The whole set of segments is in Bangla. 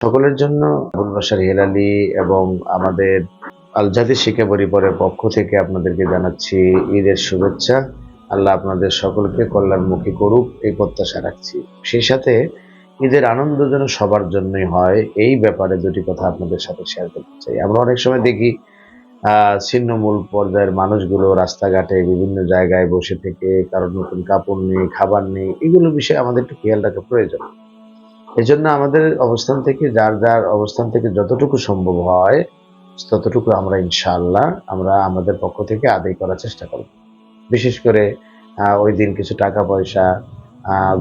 সকলের জন্য আবুল বাসার হেলালি এবং আমাদের আলজাদি শিক্ষা পরিবারের পক্ষ থেকে আপনাদেরকে জানাচ্ছি ঈদের শুভেচ্ছা। আল্লাহ আপনাদের সকলকে কল্যাণমুখী করুক, এই প্রত্যাশা রাখছি। সেই সাথে ঈদের আনন্দ যেন সবার জন্যই হয়, এই ব্যাপারে দুটি কথা আপনাদের সাথে শেয়ার করতে চাই। আমরা অনেক সময় দেখি ছিন্নমূল পর্যায়ের মানুষগুলো রাস্তাঘাটে বিভিন্ন জায়গায় বসে থেকে কারোর নতুন কাপড় নেই খাবার নেই এগুলো বিষয়ে আমাদের একটু খেয়াল রাখা প্রয়োজন। এই জন্য আমাদের অবস্থান থেকে, যার যার অবস্থান থেকে যতটুকু সম্ভব হয়, ততটুকু আমরা ইনশাআল্লাহ, আমরা আমাদের পক্ষ থেকে আদায় করার চেষ্টা করব। বিশেষ করে ওই দিন কিছু টাকা পয়সা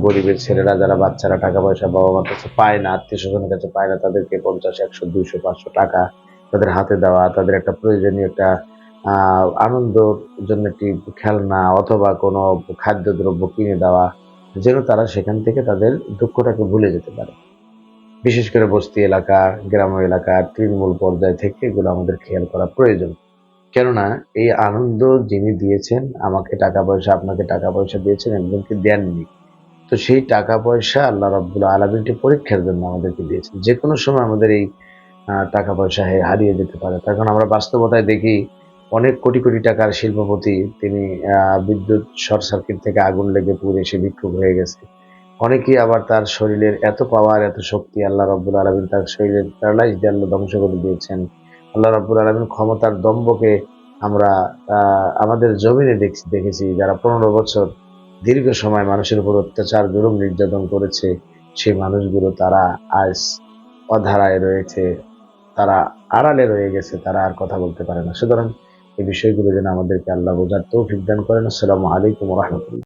গরিবের ছেলেরা যারা বাচ্চারা টাকা পয়সা বাবা মার কাছে পায় না, আত্মীয় স্বজনের কাছে পায় না, তাদেরকে পঞ্চাশ, একশো, দুইশো, পাঁচশো টাকা তাদের হাতে দেওয়া, তাদের একটা প্রয়োজনীয় একটা আনন্দর জন্য একটি খেলনা অথবা কোনো খাদ্যদ্রব্য কিনে দেওয়া যেন তারা সেখান থেকে তাদের দুঃখটাকে ভুলে যেতে পারে। বিশেষ করে বস্তি এলাকা গ্রাম এলাকা, তৃণমূল পর্যায় থেকে এগুলো আমাদের খেয়াল করা প্রয়োজন। কেননা এই আনন্দ যিনি দিয়েছেন, আমাকে টাকা পয়সা, আপনাকে টাকা পয়সা দিয়েছেন, একজনকে দেননি। তো সেই টাকা পয়সা আল্লাহ রব্বুল আলমিনটি পরীক্ষার জন্য আমাদেরকে দিয়েছেন। যে কোনো সময় আমাদের এই টাকা পয়সা হারিয়ে যেতে পারে। তখন আমরা বাস্তবতায় দেখি অনেক কোটি কোটি টাকার শিল্পপতি তিনি বিদ্যুৎ শর্ট সার্কিট থেকে আগুন লেগে পুড়ে সে বিক্ষোভ হয়ে গেছে। অনেকেই আবার তার শরীরের এত পাওয়ার এত শক্তি আল্লাহ রব্বুল আলমিন তার শরীরের প্যারালাইজ দিয়ে ধ্বংস করে দিয়েছেন। আল্লাহ রব্বুল আলমিন ক্ষমতার দম্ভকে আমরা আমাদের জমিনে দেখছি দেখেছি যারা পনেরো বছর দীর্ঘ সময় মানুষের উপর অত্যাচার, জুলুম, নির্যাতন করেছে, সেই মানুষগুলো তারা আজ অধারায় রয়েছে, তারা আড়ালে রয়ে গেছে, তারা আর কথা বলতে পারে না। সুতরাং এই বিষয়গুলো যেন আমাদেরকে আল্লাহ বোঝার তৌফিক দান করেন। আসসালামু আলাইকুম রহমতুল্লাহ।